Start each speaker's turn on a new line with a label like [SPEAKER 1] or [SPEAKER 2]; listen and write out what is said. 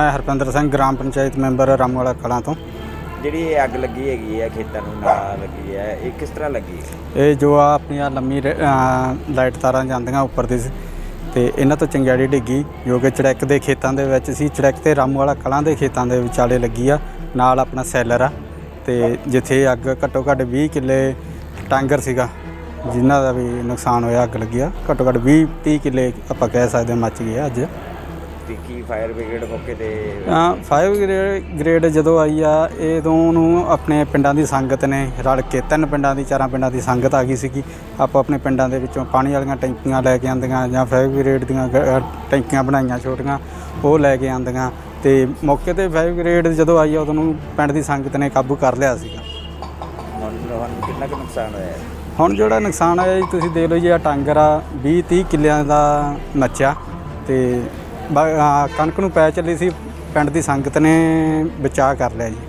[SPEAKER 1] ਮੈਂ Harpinder Singh gram panchayat member Ramwala Kalan ਤੋਂ।
[SPEAKER 2] ਜਿਹੜੀ ਇਹ ਅੱਗ ਲੱਗੀ ਹੈਗੀ ਹੈ ਖੇਤਾਂ ਨੂੰ ਨਾਲ ਲੱਗੀ ਹੈ ਇਹ ਕਿਸ ਤਰ੍ਹਾਂ ਲੱਗੀ
[SPEAKER 1] ਇਹ ਜੋ ਆ ਆਪਣੀਆਂ ਲੰਮੀ ਰ- ਅਹ ਲਾਈਟ ਤਾਰਾਂ ਜਾਂਦੀਆਂ ਉੱਪਰ ਦੀ ਸੀ ਤੇ ਇਹਨਾਂ ਤੋਂ ਚੰਗਿਆੜੀ ਡਿੱਗੀ ਜੋ ਕਿ ਚੜੈਕ ਦੇ ਖੇਤਾਂ ਦੇ ਵਿੱਚ ਸੀ। ਚੜੈਕ ਤੇ ਰਾਮਵਾਲਾ ਕਲਾਂ ਦੇ ਖੇਤਾਂ ਦੇ ਵਿਚਾਲੇ ਲੱਗੀ ਆ ਨਾਲ ਆਪਣਾ ਸੈਲਰ ਆ ਤੇ ਜਿੱਥੇ ਅੱਗ ਘੱਟੋ ਘੱਟ 20 ਕਿੱਲੇ ਟਾਂਗਰ ਸੀਗਾ ਜਿਨ੍ਹਾਂ ਦਾ ਵੀ ਨੁਕਸਾਨ ਹੋਇਆ ਅੱਗ ਲੱਗੀ ਆ। ਘੱਟੋ ਘੱਟ 20 30 ਕਿੱਲੇ ਆਪਾਂ ਕਹਿ ਸਕਦੇ ਹਾਂ ਮੱਚ ਗਏ ਆ ਅੱਜ।
[SPEAKER 2] ਕੀ ਫਾਇਰ ਬ੍ਰਿਗੇਡ ਮੌਕੇ ਤੇ?
[SPEAKER 1] ਫਾਈਵ ਗ੍ਰੇਡ ਜਦੋਂ ਆਈ ਆ ਇਹ ਨੂੰ ਆਪਣੇ ਪਿੰਡਾਂ ਦੀ ਸੰਗਤ ਨੇ ਰਲ ਕੇ ਤਿੰਨ ਪਿੰਡਾਂ ਦੀ ਚਾਰਾਂ ਪਿੰਡਾਂ ਦੀ ਸੰਗਤ ਆ ਗਈ ਸੀਗੀ। ਆਪਾਂ ਆਪਣੇ ਪਿੰਡਾਂ ਦੇ ਵਿੱਚੋਂ ਪਾਣੀ ਵਾਲੀਆਂ ਟੈਂਕੀਆਂ ਲੈ ਕੇ ਆਂਦੀਆਂ ਜਾਂ ਫਾਈਵ ਗ੍ਰੇਡ ਦੀਆਂ ਗ- ਟੈਂਕੀਆਂ ਬਣਾਈਆਂ ਛੋਟੀਆਂ ਉਹ ਲੈ ਕੇ ਆਂਦੀਆਂ ਤੇ ਮੌਕੇ ਤੇ ਫਾਈਵ ਗ੍ਰੇਡ ਜਦੋਂ ਆਈ ਆ ਉਦੋਂ ਨੂੰ ਪਿੰਡ ਦੀ ਸੰਗਤ ਨੇ ਕਾਬੂ ਕਰ ਲਿਆ ਸੀਗਾ।
[SPEAKER 2] ਹੁਣ ਹੁਣ ਕਿੰਨਾ ਕੁ ਨੁਕਸਾਨ ਹੋਇਆ? ਹੈ?
[SPEAKER 1] ਹੁਣ ਜਿਹੜਾ ਨੁਕਸਾਨ ਆਇਆ ਜੀ ਤੁਸੀਂ ਦੇਖ ਲਓ ਜੀ ਆ ਟਾਂਗਰ ਆ 20 30 ਕਿੱਲਿਆਂ ਦਾ ਮੱਚਾ ਤੇ ਕਣਕ ਨੂੰ ਪੈ ਚੱਲੀ ਸੀ ਪਿੰਡ ਦੀ ਸੰਗਤ ਨੇ ਬਚਾਅ ਕਰ ਲਿਆ ਜੀ।